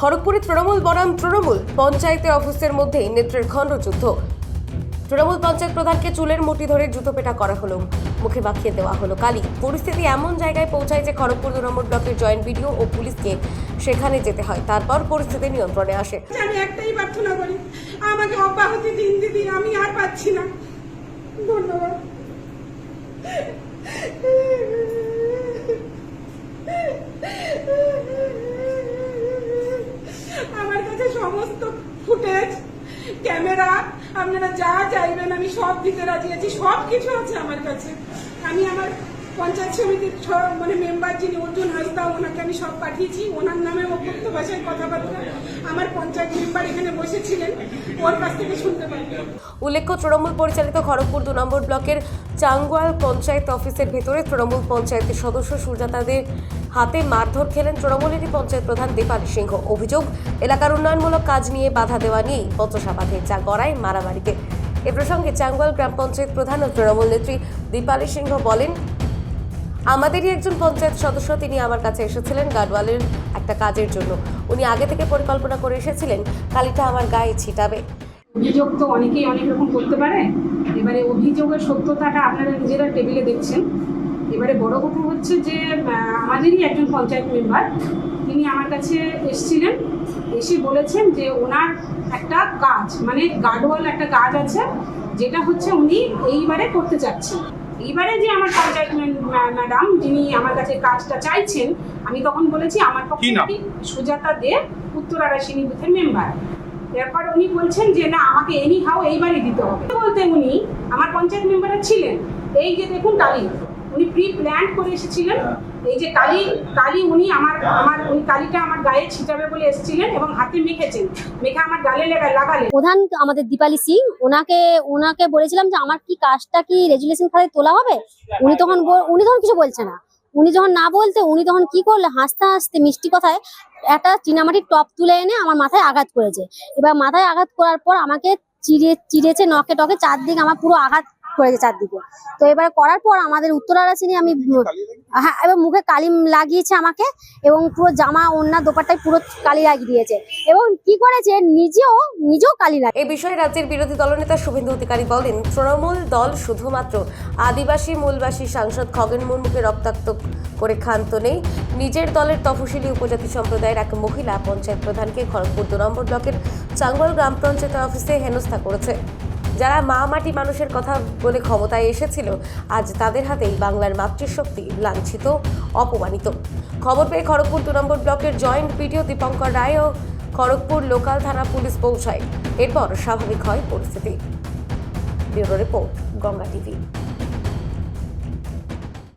খড়গপুরে তৃণমূল বনাম তৃণমূল পঞ্চায়েতে অফিসের মধ্যেই নেত্রের খণ্ডযুদ্ধ তৃণমূল পঞ্চায়েত প্রধানকে চুলের মুঠি ধরে জুতো পেটা করা হলো। মুখে মাখিয়ে দেওয়া হলো কালি। পরিস্থিতি এমন জায়গায় পৌঁছায় যে খড়গপুর নম্বর ব্লকের জয়েন্ট বিডিও ও পুলিশকে সেখানে যেতে হয়। তারপর পরিস্থিতি নিয়ন্ত্রণে আসে। আমি একটাই প্রার্থনা করি, আমাকে অব্যাহতি দিন দিদি, আমি আর পাচ্ছি না। ধন্যবাদ আমার কাছে সমস্ত ফুটেজ, ক্যামেরা, আপনারা যা চাইবেন, আমি সব দিতে রাজি আছি সব কিছু আছে আমার কাছে। আমি আমার পঞ্চায়েত সমিতির মানে মেম্বার যিনি, অর্জুন হাসদা, ওনাকে আমি সব পাঠিয়েছি। ওনার নামে অভ্যক্ত ভাষায় কথাবার্তা। আমার পঞ্চায়েত মেম্বার এখানে বসেছিলেন, ওর কাছ থেকে শুনতে পারি উল্লেখ্য, তৃণমূল পরিচালিত খড়গপুর দু নম্বর ব্লকের চাঙ্গুয়াল পঞ্চায়েত অফিসের ভেতরে তৃণমূল পঞ্চায়েতের সদস্য সুজাতাদের হাতে মারধর খেলেন তৃণমূলেরই পঞ্চায়েত প্রধান দীপালি সিংহ। অভিযোগ, এলাকার উন্নয়নমূলক কাজ নিয়ে বাধা দেওয়া নিয়েই বচসা বাঁধে যা গড়ায় মারামারিতে এ প্রসঙ্গে চাঙ্গুয়াল গ্রাম পঞ্চায়েত প্রধান ও তৃণমূল নেত্রী দীপালি সিংহ বলেন, আমাদেরই একজন পঞ্চায়েত সদস্য, তিনি আমার কাছে এসেছিলেন গাডওয়ালের একটা কাজের জন্য। উনি আগে থেকে পরিকল্পনা করে এসেছিলেন কালিটা আমার গায়ে ছিটাবে। অভিযোগ তো অনেকেই অনেক রকম করতে পারে। এবারে অভিযোগের সত্যতাটা আপনারা নিজেরা টেবিলে দেখছেন। এবারে বড় কথা হচ্ছে যে আমাদেরই একজন পঞ্চায়েত মেম্বার তিনি আমার কাছে এসেছিলেন এসে বলেছেন যে ওনার একটা কাজ মানে গার্ডওয়াল একটা কাজ আছে যেটা হচ্ছে উনি এইবারে করতে চাচ্ছেন। এইবারে যে আমার পঞ্চায়েত ম্যাডাম যিনি আমার কাছে কাজটা চাইছেন আমি তখন বলেছি আমার পক্ষে? সুজাতা দে উত্তর আড়াইশিনী বুথের মেম্বার। এরপর উনি বলছেন যে না আমাকে এনি হাও এইবারই দিতে হবে। বলতে উনি আমার পঞ্চায়েত মেম্বারে ছিলেন। এই যে দেখুন কালী উনি প্রি প্ল্যান করে এসেছিলেন। এই যে কালী কালী উনি আমার আমার উনি কালীটা আমার গায়ে ছিটাবে বলে এসেছিলেন এবং হাতে মেখেছেন। মেখে আমার গালে লাগা- লাগালেন। প্রধান আমাদের দীপালি সিং ওনাকে ওনাকে বলেছিলাম যে আমার কি কাজটা কি রেজুলেশন খাতায় তোলা হবে? উনি তখন বল- উনি তখন কিছু বলছে না। উনি যখন না বলতে উনি তখন কি করলে হাসতে হাসতে মিষ্টি কথায় একটা চীনামাটির টপ তুলে এনে আমার মাথায় আঘাত করেছে। এবার মাথায় আঘাত করার পর আমাকে চিড়ে চিড়েছে নখে টকে চারদিকে আমার পুরো আঘাত করেছে চারদিকে। তো এবার করার পর আমাদের উত্তরারা চিনি আমি হ্যাঁ এবার মুখে কালি লাগিয়েছে আমাকে এবং পুরো জামা ওন্না দোপাট্টায় পুরো কালি লাগিয়ে দিয়েছে। এবং কি করেছে? নিজেও নিজেও কালি লাগে এ বিষয়ে রাজ্যের বিরোধী দলনেতা শুভেন্দু অধিকারী বলেন তৃণমূল দল শুধুমাত্র আদিবাসী মূলবাসী সাংসদ খগেন মুর্মুকে রক্তাক্ত করে ক্ষান্ত নেই। নিজের দলের তফসিলি উপজাতি সম্প্রদায়ের এক মহিলা পঞ্চায়েত প্রধানকে খড়গপুর দু নম্বর ব্লকের চাঙ্গল গ্রাম পঞ্চায়েত অফিসে হেনস্থা করেছে। যারা মা মাটি মানুষের কথা বলে ক্ষমতায় এসেছিল, আজ তাদের হাতেই বাংলার মাতৃশক্তি লাঞ্ছিত, অপমানিত। খবর পেয়ে খড়গপুর দু নম্বর ব্লকের জয়েন্ট পিডিও দীপঙ্কর রায় ও খড়গপুর লোকাল থানা পুলিশ পৌঁছায়। এরপর স্বাভাবিক হয় পরিস্থিতি। Bureau report, Ganga TV.